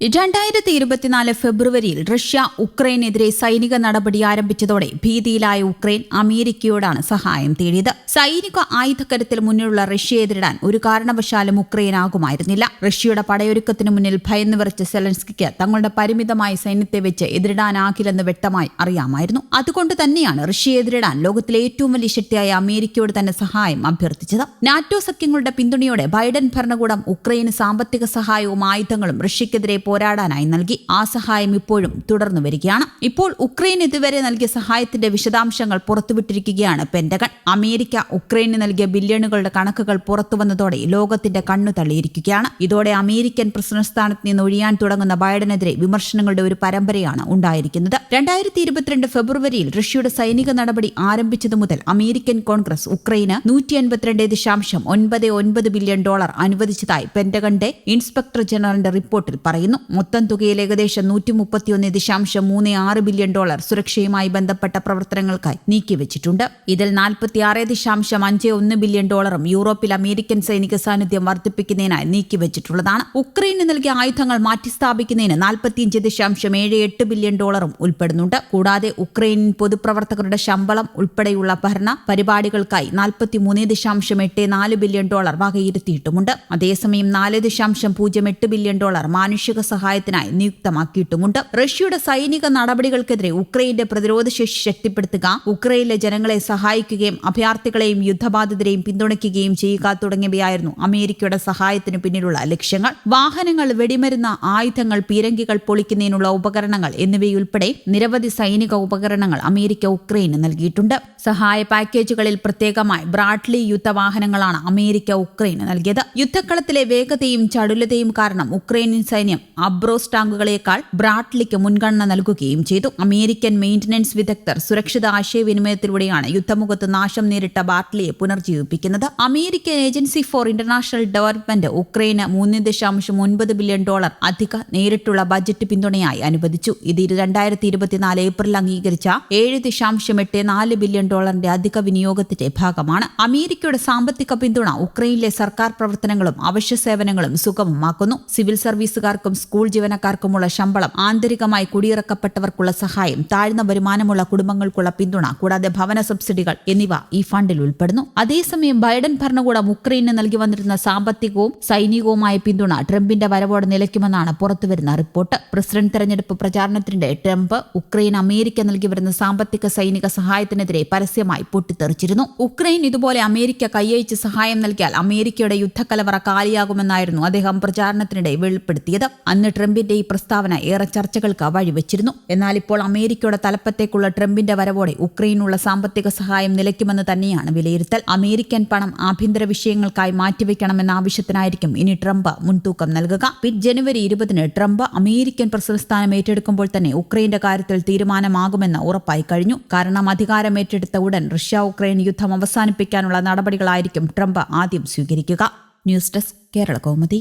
രണ്ടായിരത്തി ഇരുപത്തിനാല് ഫെബ്രുവരിയിൽ റഷ്യ ഉക്രൈനെതിരെ സൈനിക നടപടി ആരംഭിച്ചതോടെ ഭീതിയിലായ ഉക്രൈൻ അമേരിക്കയോടാണ് സഹായം തേടിയത്. സൈനിക ആയുധക്കരത്തിൽ മുന്നിലുള്ള റഷ്യയെ എതിരിടാൻ ഒരു കാരണവശാലും ഉക്രൈൻ ആകുമായിരുന്നില്ല. റഷ്യയുടെ പടയൊരുക്കത്തിന് മുന്നിൽ ഭയന്നു വിറച്ച സെലൻസ്കിക്ക് തങ്ങളുടെ പരിമിതമായ സൈന്യത്തെ വെച്ച് എതിരിടാനാകില്ലെന്ന് വ്യക്തമായി അറിയാമായിരുന്നു. അതുകൊണ്ട് തന്നെയാണ് റഷ്യയെ എതിരിടാൻ ലോകത്തിലെ ഏറ്റവും വലിയ ശക്തിയായ അമേരിക്കയോട് തന്നെ സഹായം അഭ്യർത്ഥിച്ചത്. നാറ്റോ സഖ്യങ്ങളുടെ പിന്തുണയോടെ ബൈഡൻ ഭരണകൂടം ഉക്രൈന് സാമ്പത്തിക സഹായവും ആയുധങ്ങളും റഷ്യക്കെതിരെ പോരാടാനായി നൽകി. ആ സഹായം ഇപ്പോഴും തുടർന്നു വരികയാണ്. ഇപ്പോൾ ഉക്രൈൻ ഇതുവരെ നൽകിയ സഹായത്തിന്റെ വിശദാംശങ്ങൾ പുറത്തുവിട്ടിരിക്കുകയാണ് പെന്റഗൺ അമേരിക്ക ഉക്രൈന് നൽകിയ ബില്യണുകളുടെ കണക്കുകൾ പുറത്തു വന്നതോടെ ലോകത്തിന്റെ കണ്ണു തള്ളിയിരിക്കുകയാണ്. ഇതോടെ അമേരിക്കൻ പ്രസിഡന്റ് സ്ഥാനത്ത് നിന്ന് ഒഴിയാൻ തുടങ്ങുന്ന ബൈഡനെതിരെ വിമർശനങ്ങളുടെ ഒരു പരമ്പരയാണ് ഉണ്ടായിരിക്കുന്നത്. രണ്ടായിരത്തി ഇരുപത്തിരണ്ട് ഫെബ്രുവരിയിൽ റഷ്യയുടെ സൈനിക നടപടി ആരംഭിച്ചതു മുതൽ അമേരിക്കൻ കോൺഗ്രസ് ഉക്രൈന് നൂറ്റി എൺപത്തിരണ്ട് ദശാംശം ഒൻപത് ഒൻപത് ബില്യൺ ഡോളർ അനുവദിച്ചതായി പെന്റഗണിന്റെ ഇൻസ്പെക്ടർ ജനറലിന്റെ റിപ്പോർട്ടിൽ പറയുന്നു. മൊത്തം തുകയിൽ ഏകദേശം നൂറ്റി മുപ്പത്തിയൊന്ന് ദശാംശം മൂന്ന് ആറ് ബില്യൺ ഡോളർ സുരക്ഷയുമായി ബന്ധപ്പെട്ട പ്രവർത്തനങ്ങൾക്കായി നീക്കിവച്ചിട്ടുണ്ട്. ഇതിൽ നാൽപ്പത്തിയാറ് ദശാംശം അഞ്ച് ഒന്ന് ബില്യൺ ഡോളറും യൂറോപ്പിൽ അമേരിക്കൻ സൈനിക സാന്നിധ്യം വർദ്ധിപ്പിക്കുന്നതിനായി നീക്കിവച്ചിട്ടുള്ളതാണ്. ഉക്രൈന് നൽകിയ ആയുധങ്ങൾ മാറ്റിസ്ഥാപിക്കുന്നതിന് നാൽപ്പത്തിയഞ്ച് ദശാംശം ഏഴ് എട്ട് ബില്യൺ ഡോളറും ഉൾപ്പെടുന്നുണ്ട്. കൂടാതെ ഉക്രൈനിൻ പൊതുപ്രവർത്തകരുടെ ശമ്പളം ഉൾപ്പെടെയുള്ള ഭരണ പരിപാടികൾക്കായി നാൽപ്പത്തിമൂന്ന് ദശാംശം എട്ട് നാല് ബില്യൺ ഡോളർ വകയിരുത്തിയിട്ടുമുണ്ട്. അതേസമയം നാല് ദശാംശം പൂജ്യം എട്ട് ബില്യൺ ഡോളർ മാനുഷിക സഹായത്തിനായി നിയുക്തമാക്കിയിട്ടുമുണ്ട്. റഷ്യയുടെ സൈനിക നടപടികൾക്കെതിരെ ഉക്രൈന്റെ പ്രതിരോധശേഷി ശക്തിപ്പെടുത്തുക ഉക്രൈനിലെ ജനങ്ങളെ സഹായിക്കുകയും അഭയാർത്ഥികളെയും യുദ്ധബാധിതരെയും പിന്തുണയ്ക്കുകയും ചെയ്യുക തുടങ്ങിയവയായിരുന്നു അമേരിക്കയുടെ സഹായത്തിന് പിന്നിലുള്ള ലക്ഷ്യങ്ങൾ. വാഹനങ്ങൾ വെടിമരുന്ന് ആയുധങ്ങൾ പീരങ്കികൾ പൊളിക്കുന്നതിനുള്ള ഉപകരണങ്ങൾ എന്നിവയുൾപ്പെടെ നിരവധി സൈനിക ഉപകരണങ്ങൾ അമേരിക്ക ഉക്രൈന് നൽകിയിട്ടുണ്ട്. സഹായ പാക്കേജുകളിൽ പ്രത്യേകമായി ബ്രാഡ്ലി യുദ്ധവാഹനങ്ങളാണ് അമേരിക്ക ഉക്രൈന് നൽകിയത്. യുദ്ധക്കളത്തിലെ വേഗതയും ചടുലതയും കാരണം ഉക്രൈനിയൻ സൈന്യം അബ്രോസ് ടാങ്കുകളേക്കാൾ ബ്രാഡ്ലിക്ക് മുൻഗണന നൽകുകയും ചെയ്തു. അമേരിക്കൻ മെയിന്റനൻസ് വിദഗ്ധർ സുരക്ഷിത ആശയവിനിമയത്തിലൂടെയാണ് യുദ്ധമുഖത്ത് നാശം നേരിട്ട ബാട്ട്ലിയെ പുനർജീവിപ്പിക്കുന്നത്. American agency for international development ഉക്രൈന് മൂന്ന് ദശാംശം ഒൻപത് ബില്യൺ ഡോളർ അധിക നേരിട്ടുള്ള ബജറ്റ് പിന്തുണയായി അനുവദിച്ചു. ഇത് രണ്ടായിരത്തി ഇരുപത്തിനാല് ഏപ്രിൽ അംഗീകരിച്ച ഏഴ് ദശാംശം എട്ട് നാല് ബില്യൺ ഡോളറിന്റെ അധിക വിനിയോഗത്തിന്റെ ഭാഗമാണ്. അമേരിക്കയുടെ സാമ്പത്തിക പിന്തുണ ഉക്രൈനിലെ സർക്കാർ പ്രവർത്തനങ്ങളും അവശ്യ സേവനങ്ങളും സുഗമമാക്കുന്നു. സിവിൽ സർവീസുകാർക്കും സ്കൂൾ ജീവനക്കാർക്കുമുള്ള ശമ്പളം ആന്തരികമായി കുടിയിറക്കപ്പെട്ടവർക്കുള്ള സഹായം താഴ്ന്ന വരുമാനമുള്ള കുടുംബങ്ങൾക്കുള്ള പിന്തുണ കൂടാതെ ഭവന സബ്സിഡികൾ എന്നിവ ഈ ഫണ്ടിൽ ഉൾപ്പെടുന്നു. അതേസമയം ബൈഡൻ ഭരണകൂടം ഉക്രൈന് നൽകി വന്നിരുന്ന സാമ്പത്തികവും സൈനികവുമായ പിന്തുണ ട്രംപിന്റെ വരവോടെ നിലയ്ക്കുമെന്നാണ് പുറത്തുവരുന്ന റിപ്പോർട്ട്. പ്രസിഡന്റ് തെരഞ്ഞെടുപ്പ് പ്രചാരണത്തിനിടെ ട്രംപ് ഉക്രൈൻ അമേരിക്ക നൽകി വരുന്ന സാമ്പത്തിക സൈനിക സഹായത്തിനെതിരെ പരസ്യമായി പൊട്ടിത്തെറിച്ചിരുന്നു. ഉക്രൈൻ ഇതുപോലെ അമേരിക്ക കൈയച്ച് സഹായം നൽകിയാൽ അമേരിക്കയുടെ യുദ്ധക്കലവറ കാലിയാകുമെന്നായിരുന്നു അദ്ദേഹം പ്രചാരണത്തിനിടെ വെളിപ്പെടുത്തിയത്. അന്ന് ട്രംപിന്റെ ഈ പ്രസ്താവന ഏറെ ചർച്ചകൾക്ക് വഴിവെച്ചിരുന്നു. എന്നാൽ ഇപ്പോൾ അമേരിക്കയുടെ തലപ്പത്തേക്കുള്ള ട്രംപിന്റെ വരവോടെ ഉക്രൈനുള്ള സാമ്പത്തിക സഹായം നിലയ്ക്കുമെന്ന് തന്നെയാണ് വിലയിരുത്തൽ. അമേരിക്കൻ പണം ആഭ്യന്തര വിഷയങ്ങൾക്കായി മാറ്റിവെക്കണമെന്ന ആവശ്യത്തിനായിരിക്കും ഇനി ട്രംപ് മുൻതൂക്കം നൽകുക. പിറ്റ് ജനുവരി ഇരുപതിന് ട്രംപ് അമേരിക്കൻ പ്രസിഡന്റ് സ്ഥാനം ഏറ്റെടുക്കുമ്പോൾ തന്നെ ഉക്രൈന്റെ കാര്യത്തിൽ തീരുമാനമാകുമെന്ന് ഉറപ്പായി കഴിഞ്ഞു. കാരണം അധികാരം ഏറ്റെടുത്ത ഉടൻ റഷ്യ ഉക്രൈൻ യുദ്ധം അവസാനിപ്പിക്കാനുള്ള നടപടികളായിരിക്കും ട്രംപ് ആദ്യം സ്വീകരിക്കുക. News desk Kerala Kaumudi.